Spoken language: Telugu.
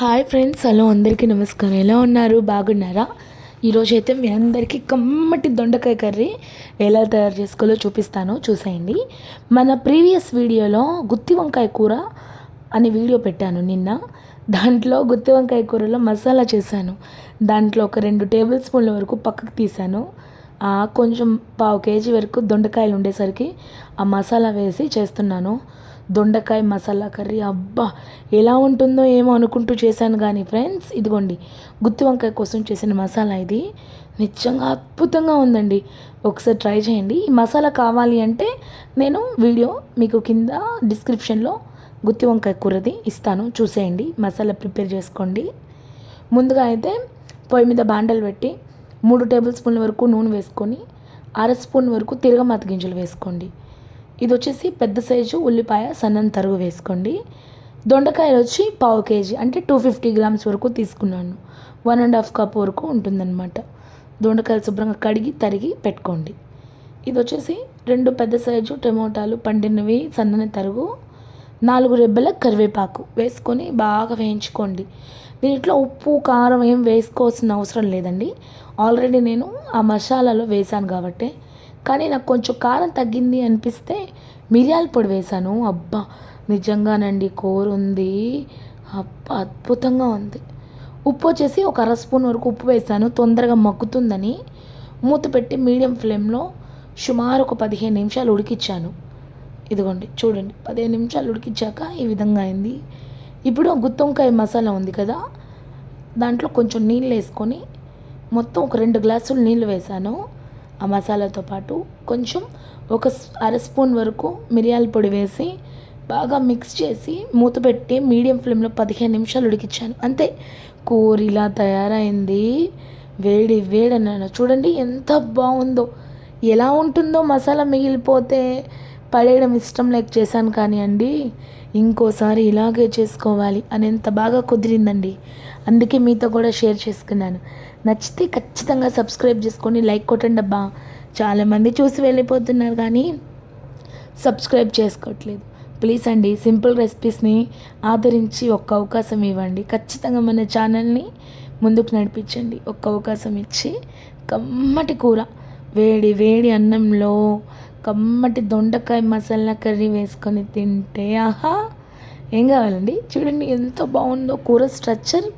హాయ్ ఫ్రెండ్స్ హలో అందరికీ నమస్కారం. ఎలా ఉన్నారు? బాగున్నారా? ఈరోజు అయితే మీ అందరికీ కమ్మటి దొండకాయ కర్రీ ఎలా తయారు చేసుకోవాలో చూపిస్తాను. చూసేయండి. మన ప్రీవియస్ వీడియోలో గుత్తి వంకాయ కూర అనే వీడియో పెట్టాను నిన్న. దాంట్లో గుత్తి వంకాయ కూరలో మసాలా చేశాను. దాంట్లో ఒక రెండు టేబుల్ స్పూన్ల వరకు పక్కకు తీశాను. కొంచెం పావు కేజీ వరకు దొండకాయలు ఉండేసరికి ఆ మసాలా వేసి చేస్తున్నాను. దొండకాయ మసాలా కర్రీ. అబ్బా ఎలా ఉంటుందో ఏమో అనుకుంటూ చేశాను కానీ ఫ్రెండ్స్ ఇదిగోండి గుత్తి వంకాయ కోసం చేసిన మసాలా ఇది. నిజంగా అద్భుతంగా ఉందండి. ఒకసారి ట్రై చేయండి. ఈ మసాలా కావాలి అంటే నేను వీడియో మీకు కింద డిస్క్రిప్షన్లో గుత్తి వంకాయ కూరది ఇస్తాను. చూసేయండి మసాలా ప్రిపేర్ చేసుకోండి. ముందుగా అయితే పొయ్యి మీద బాండలు పెట్టి మూడు టేబుల్ స్పూన్ల వరకు నూనె వేసుకొని అర స్పూన్ వరకు తిరగమాత గింజలు వేసుకోండి. ఇది వచ్చేసి పెద్ద సైజు ఉల్లిపాయ సన్నని తరుగు వేసుకోండి. దొండకాయలు వచ్చి పావు కేజీ అంటే టూ ఫిఫ్టీ గ్రామ్స్ వరకు తీసుకున్నాను. వన్ అండ్ హాఫ్ కప్ వరకు ఉంటుందన్నమాట. దొండకాయలు శుభ్రంగా కడిగి తరిగి పెట్టుకోండి. ఇది వచ్చేసి రెండు పెద్ద సైజు టమోటాలు పండినవి సన్నని తరుగు నాలుగు రెబ్బల కరివేపాకు వేసుకొని బాగా వేయించుకోండి. దీంట్లో ఉప్పు కారం ఏం వేసుకోవాల్సిన అవసరం లేదండి. ఆల్రెడీ నేను ఆ మసాలాలో వేసాను కాబట్టి కానీ నాకు కొంచెం కారం తగ్గింది అనిపిస్తే మిరియాల పొడి వేశాను. అబ్బా నిజంగానండి కూర ఉంది. అబ్బా అద్భుతంగా ఉంది. ఉప్పు వచ్చేసి ఒక అర స్పూన్ వరకు ఉప్పు వేసాను తొందరగా మగ్గుతుందని మూత పెట్టి మీడియం ఫ్లేమ్లో సుమారు ఒక పదిహేను నిమిషాలు ఉడికిచ్చాను. ఇదిగోండి చూడండి పదిహేను నిమిషాలు ఉడికించాక ఈ విధంగా అయింది. ఇప్పుడు గుత్తొంకాయ మసాలా ఉంది కదా దాంట్లో కొంచెం నీళ్ళు వేసుకొని మొత్తం ఒక రెండు గ్లాసులు నీళ్ళు వేసాను ఆ మసాలాతో పాటు కొంచెం ఒక అర స్పూన్ వరకు మిరియాల పొడి వేసి బాగా మిక్స్ చేసి మూత పెట్టి మీడియం ఫ్లేమ్లో పదిహేను నిమిషాలు ఉడికించాను అంతే. కూర ఇలా తయారైంది. వేడి వేడి అన్నాను. చూడండి ఎంత బాగుందో. ఎలా ఉంటుందో మసాలా మిగిలిపోతే. పడేయడం ఇష్టం లేక చేశాను కానీ అండి ఇంకోసారి ఇలాగే చేసుకోవాలి అని ఎంత బాగా కుదిరిందండి. అందుకే మీతో కూడా షేర్ చేసుకున్నాను. నచ్చితే ఖచ్చితంగా సబ్స్క్రైబ్ చేసుకొని లైక్ కొట్టండి అబ్బా. చాలామంది చూసి వెళ్ళిపోతున్నారు కానీ సబ్స్క్రైబ్ చేసుకోవట్లేదు. ప్లీజ్ అండి సింపుల్ రెసిపీస్ని ఆదరించి ఒక్క అవకాశం ఇవ్వండి. ఖచ్చితంగా మన ఛానల్ని ముందుకు నడిపించండి. ఒక్క అవకాశం ఇచ్చి కమ్మటి కూర వేడి వేడి అన్నంలో కమ్మటి దొండకాయ మసాలా కర్రీ వేసుకొని తింటే ఆహా! ఏం కావాలండి? చూడండి ఎంత బాగుందో కూర స్ట్రక్చర్.